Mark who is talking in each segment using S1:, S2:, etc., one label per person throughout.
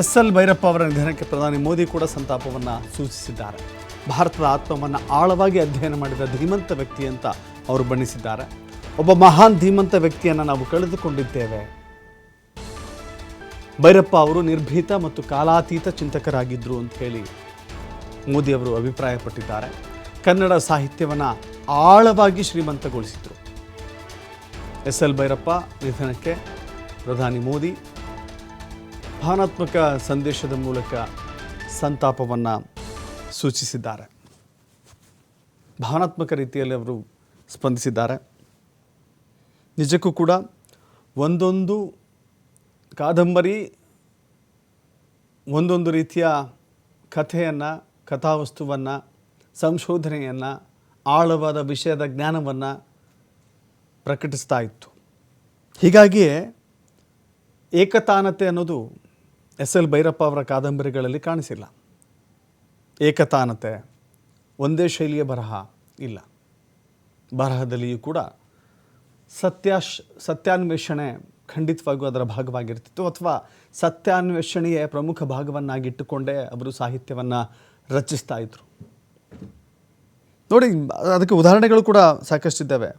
S1: S L Bhyrappa ಅವರ ನಿಧನಕ್ಕೆ ಪ್ರಧಾನಿ ಮೋದಿ ಕೂಡ ಸಂತಾಪವನ್ನು ಸೂಚಿಸಿದ್ದಾರೆ. ಭಾರತದ ಆತ್ಮವನ್ನು ಆಳವಾಗಿ ಅಧ್ಯಯನ ಮಾಡಿದ ಧೀಮಂತ ವ್ಯಕ್ತಿ ಅಂತ ಅವರು ಬಣ್ಣಿಸಿದ್ದಾರೆ. ಒಬ್ಬ ಮಹಾನ್ ಧೀಮಂತ ವ್ಯಕ್ತಿಯನ್ನು ನಾವು ಕಳೆದುಕೊಂಡಿದ್ದೇವೆ. ಭೈರಪ್ಪ ಅವರು ನಿರ್ಭೀತ ಮತ್ತು ಕಾಲಾತೀತ ಚಿಂತಕರಾಗಿದ್ದರು ಅಂತ ಹೇಳಿ ಮೋದಿ ಅವರು ಅಭಿಪ್ರಾಯಪಟ್ಟಿದ್ದಾರೆ. ಕನ್ನಡ ಸಾಹಿತ್ಯವನ್ನು ಆಳವಾಗಿ ಶ್ರೀಮಂತಗೊಳಿಸಿದರು. ಎಸ್ ಎಲ್ ಭೈರಪ್ಪ ನಿಧನಕ್ಕೆ ಪ್ರಧಾನಿ ಮೋದಿ ಭಾವನಾತ್ಮಕ ಸಂದೇಶದ ಮೂಲಕ ಸಂತಾಪವನ್ನು ಸೂಚಿಸಿದ್ದಾರೆ. ಭಾವನಾತ್ಮಕ ರೀತಿಯಲ್ಲಿ ಅವರು ಸ್ಪಂದಿಸಿದ್ದಾರೆ. ನಿಜಕ್ಕೂ ಕೂಡ ಒಂದೊಂದು ಕಾದಂಬರಿ ಒಂದೊಂದು ರೀತಿಯ ಕಥೆಯನ್ನು, ಕಥಾವಸ್ತುವನ್ನು, ಸಂಶೋಧನೆಯನ್ನು, ಆಳವಾದ ವಿಷಯದ ಜ್ಞಾನವನ್ನು ಪ್ರಕಟಿಸ್ತಾ ಇತ್ತು. ಹೀಗಾಗಿಯೇ ಏಕತಾನತೆ ಅನ್ನೋದು ಎಸ್ ಎಲ್ ಭೈರಪ್ಪ ಅವರ ಕಾದಂಬರಿಗಳಲ್ಲಿ ಕಾಣಿಸಿಲ್ಲ. ಏಕತಾನತೆ, ಒಂದೇ ಶೈಲಿಯ ಬರಹ ಇಲ್ಲ. ಬರಹದಲ್ಲಿಯೂ ಕೂಡ ಸತ್ಯಾಶ್, ಸತ್ಯಾನ್ವೇಷಣೆ ಖಂಡಿತವಾಗಿಯೂ ಅದರ ಭಾಗವಾಗಿರ್ತಿತ್ತು. ಅಥವಾ ಸತ್ಯಾನ್ವೇಷಣೆಯ ಪ್ರಮುಖ ಭಾಗವನ್ನಾಗಿಟ್ಟುಕೊಂಡೇ ಅವರು ಸಾಹಿತ್ಯವನ್ನು ರಚಿಸ್ತಾ ಇದ್ರು. ನೋಡಿ, ಅದಕ್ಕೆ ಉದಾಹರಣೆಗಳು ಕೂಡ ಸಾಕಷ್ಟಿದ್ದಾವೆ.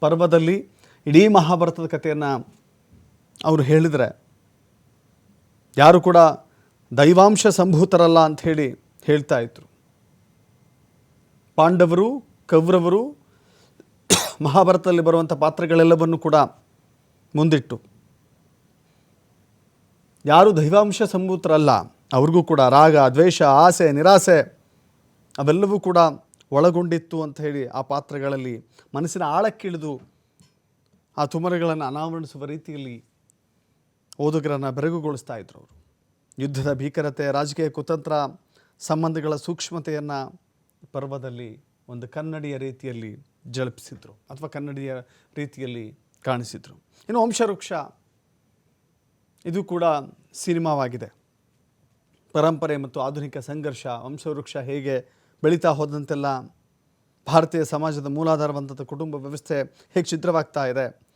S1: ಪರ್ವದಲ್ಲಿ ಇಡೀ ಮಹಾಭಾರತದ ಕಥೆಯನ್ನು ಅವರು ಹೇಳಿದರೆ ಯಾರು ಕೂಡ ದೈವಾಂಶ ಸಂಭೂತರಲ್ಲ ಅಂತ ಹೇಳಿ ಹೇಳ್ತಾ ಇದ್ರು. ಪಾಂಡವರು, ಕೌರವರು, ಮಹಾಭಾರತದಲ್ಲಿ ಬರುವಂಥ ಪಾತ್ರಗಳೆಲ್ಲವನ್ನು ಕೂಡ ಮುಂದಿಟ್ಟು. ಯಾರು ದೈವಾಂಶ ಸಂಭೂತರಲ್ಲ, ಅವ್ರಿಗೂ ಕೂಡ ರಾಗ, ದ್ವೇಷ, ಆಸೆ, ನಿರಾಸೆ ಅವೆಲ್ಲವೂ ಕೂಡ ಒಳಗೊಂಡಿತ್ತು ಅಂತ ಹೇಳಿ ಆ ಪಾತ್ರಗಳಲ್ಲಿ ಮನಸ್ಸಿನ ಆಳಕ್ಕಿಳಿದು ಆ ತುಮರಗಳನ್ನು ಅನಾವರಣಿಸುವ ರೀತಿಯಲ್ಲಿ ಓದುಗರನ್ನು ಬೆರಗುಗೊಳಿಸ್ತಾ ಇದ್ರು ಅವರು. ಯುದ್ಧದ ಭೀಕರತೆ, ರಾಜಕೀಯ ಕುತಂತ್ರ, ಸಂಬಂಧಗಳ ಸೂಕ್ಷ್ಮತೆಯನ್ನು ಪರ್ವದಲ್ಲಿ ಒಂದು ಕನ್ನಡಿಯ ರೀತಿಯಲ್ಲಿ ಜಳಪಿಸಿದ್ರು ಅಥವಾ ಕನ್ನಡಿಯ ರೀತಿಯಲ್ಲಿ ಕಾಣಿಸಿದ್ರು. ಇನ್ನು ವಂಶವೃಕ್ಷ, ಇದು ಕೂಡ ಸಿನಿಮಾವಾಗಿದೆ. ಪರಂಪರೆ ಮತ್ತು ಆಧುನಿಕ ಸಂಘರ್ಷ, ವಂಶವೃಕ್ಷ ಹೇಗೆ ಬೆಳೀತಾ ಹೋದಂತೆಲ್ಲ ಭಾರತೀಯ ಸಮಾಜದ ಮೂಲಾಧಾರವಂತ ಕುಟುಂಬ ವ್ಯವಸ್ಥೆ ಹೇಗೆ ಛಿದ್ರವಾಗ್ತಾ ಇದೆ.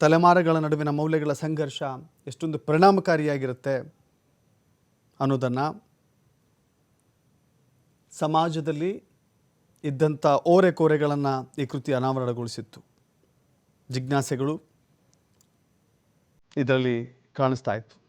S1: ತಲೆಮಾರುಗಳ ನಡುವಿನ ಮೌಲ್ಯಗಳ ಸಂಘರ್ಷ ಎಷ್ಟೊಂದು ಪರಿಣಾಮಕಾರಿಯಾಗಿರುತ್ತೆ ಅನ್ನೋದನ್ನು ಸಮಾಜದಲ್ಲಿ ಇದ್ದಂಥ ಓರೆ ಕೋರೆಗಳನ್ನು ಈ ಕೃತಿ ಅನಾವರಣಗೊಳಿಸಿತ್ತು. ಜಿಜ್ಞಾಸೆಗಳು ಇದರಲ್ಲಿ ಕಾಣಿಸ್ತಾ ಇತ್ತು.